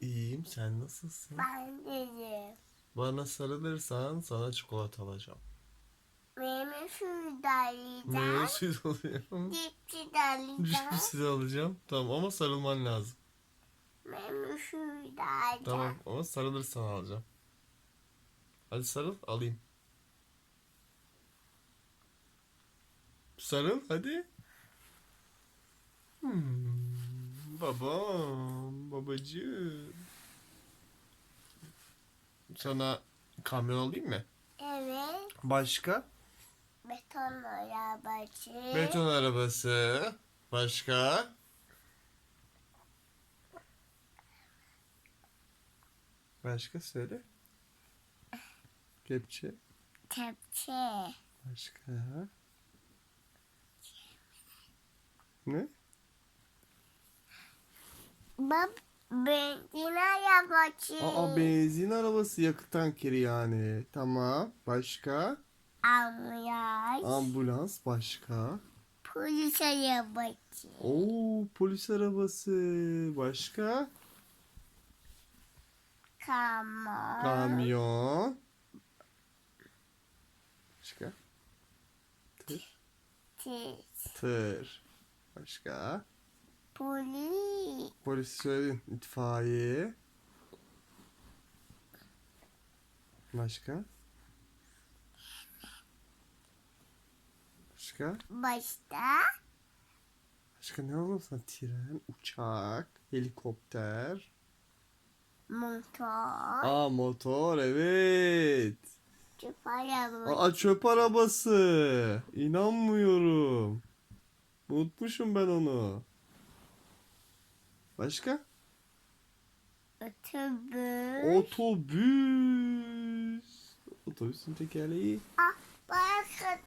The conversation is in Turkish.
İyiyim sen nasılsın? Ben dedim. Bana sarılırsan sana çikolata alacağım. Meyve suyu Meyve darlayacağım. suyu da alacağım. Cipsi darlayacağım. Cipsi de alacağım. Tamam ama sarılman lazım. Meyve suyu darlayacağım. Tamam ama sarılırsan alacağım. Hadi sarıl alayım. Sarıl hadi. Hmm, babam, babacığım. Sana kamyon alayım mı? Evet. Başka? Beton arabacı. Beton arabası. Başka? Başka söyle. Kepçe. Tepsi. Başka? Ne? Bab benzin arabacı. Aa benzin arabası yakıt tankeri yani. Tamam. Başka? Ambulans. Ambulans başka? Polis arabacı. Oo polis arabası. Başka? Kamyon. Kamyon. Başka? Tır. Tis. Tır. Başka? Polis. Polis söyledin. İtfaiye. Başka? Başka? Başta. Başka ne alalım sana? Tren, uçak, helikopter. Motor. Aa motor evet. Çöp arabacı. Aa çöp arabası. İnanmıyorum. Unutmuşum ben onu. Başka? Otobüs. Otobüs. Otobüsün tekerleği.